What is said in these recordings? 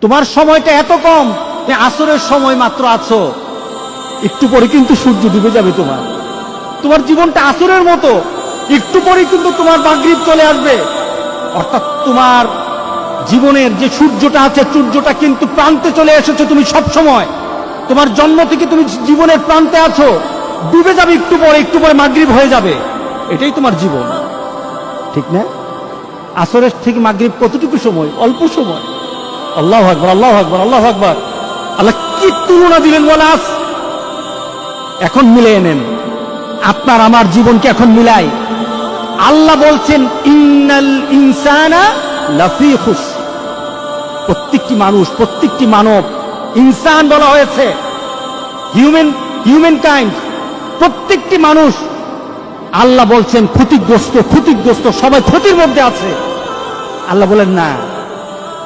তোমার সময়টা এত কম যে আসরের সময় মাত্র আছো। একটু পরে কিন্তু সূর্য ডুবে যাবে তোমার। তোমার জীবনটা আসরের মতো। একটু পরে কিন্তু তোমার মাগরিব চলে আসবে। অর্থাৎ তোমার জীবনের যে সূর্যটা আছে, সূর্যটা কিন্তু প্রান্তে চলে এসেছে তুমি সব সময় তোমার জন্ম থেকে তুমি জীবনের প্রান্তে আছো। ডুবে যাবে একটু পরে একটু পরে মাগরিব হয়ে যাবে। এটাই তোমার জীবন। ঠিক না? আসরের থেকে মাগরিব কতটুকু সময়? অল্প সময়। আল্লাহ আকবর আল্লাহ আকবর আল্লাহ আকবর। আল্লাহ কি তুলনা দিলেন বলাস এখন মিলে নেন। আপনার আমার জীবনকে এখন মিলাই। আল্লাহ বলছেন, ইন্নাল ইনসানা লাফি প্রত্যেকটি মানুষ, প্রত্যেকটি মানব ইনসান বলা হয়েছে। হিউম্যান হিউম্যান কাইন্ড প্রত্যেকটি মানুষ। আল্লাহ বলছেন, ক্ষতিগ্রস্ত ক্ষতিগ্রস্ত, সবাই ক্ষতির মধ্যে আছে। আল্লাহ বলেন, না।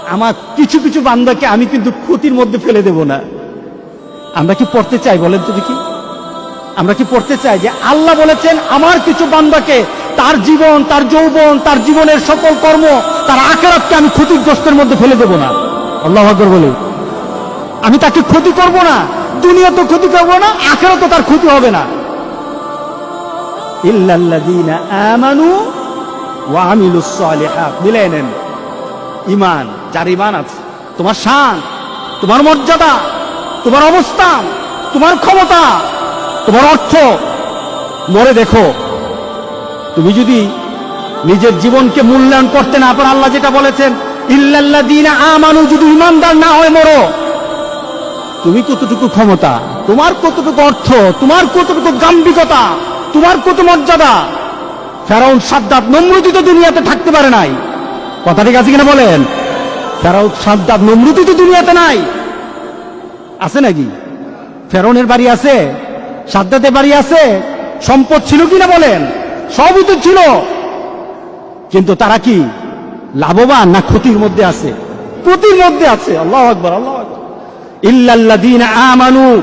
আমার কিছু কিছু বান্দাকে আমি কিন্তু ক্ষতির মধ্যে ফেলে দেব না। আমরা কি পড়তে চাই বলেন তো দেখি? আমরা কি পড়তে চাই যে আল্লাহ বলেছেন, আমার কিছু বান্দাকে তার জীবন, তার যৌবন, তার জীবনের সকল কর্ম, তার আকারাতকে আমি ক্ষতিগ্রস্তের মধ্যে ফেলে দেব না। আল্লাহ আকবর বলে। আমি তাকে ক্ষতি করব না, দুনিয়া তো ক্ষতি করব না আখেরা তো তার ক্ষতি হবে না। ইল্লাল্লাযীনা আমানু ওয়া আমিলুস সালিহাত। মিলাই নেন। ইমান, যার ইমান আছে, তোমার শান, তোমার মর্যাদা, তোমার অবস্থান, তোমার ক্ষমতা, তোমার অর্থ। মরে দেখো, তুমি যদি নিজের জীবনকে মূল্যায়ন করতে না পারো, আল্লাহ যেটা বলেছেন ইল্লাল্লাহ দিন আমানু যদি ইমানদার না হয় মরো, তুমি কতটুকু ক্ষমতা, তোমার কতটুকু অর্থ, তোমার কতটুকু গাম্ভীকতা তোমার কত মর্যাদা? ফেরাউন সাদ্দাত নমরুদি তো দুনিয়াতে থাকতে পারে নাই। কথা ঠিক আছে কিনা বলেন? ফেরাউন সাদ্দাত নমরুদি তো দুনিয়াতে নাই। আছে নাকি? ফেরনের বাড়ি আছে সাদ্দাতের বাড়ি আছে, সম্পদ ছিল কিনা বলেন? সবই তো ছিল। কিন্তু তারা কি লাভবান না ক্ষতির মধ্যে আছে? ক্ষতির মধ্যে আছে। আল্লাহ আকবর আল্লাহ আকবর। ইল্লাল্লাযীনা আমানু,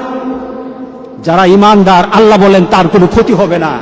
যারা ইমানদার আল্লাহ বলেন তার কোনো ক্ষতি হবে না।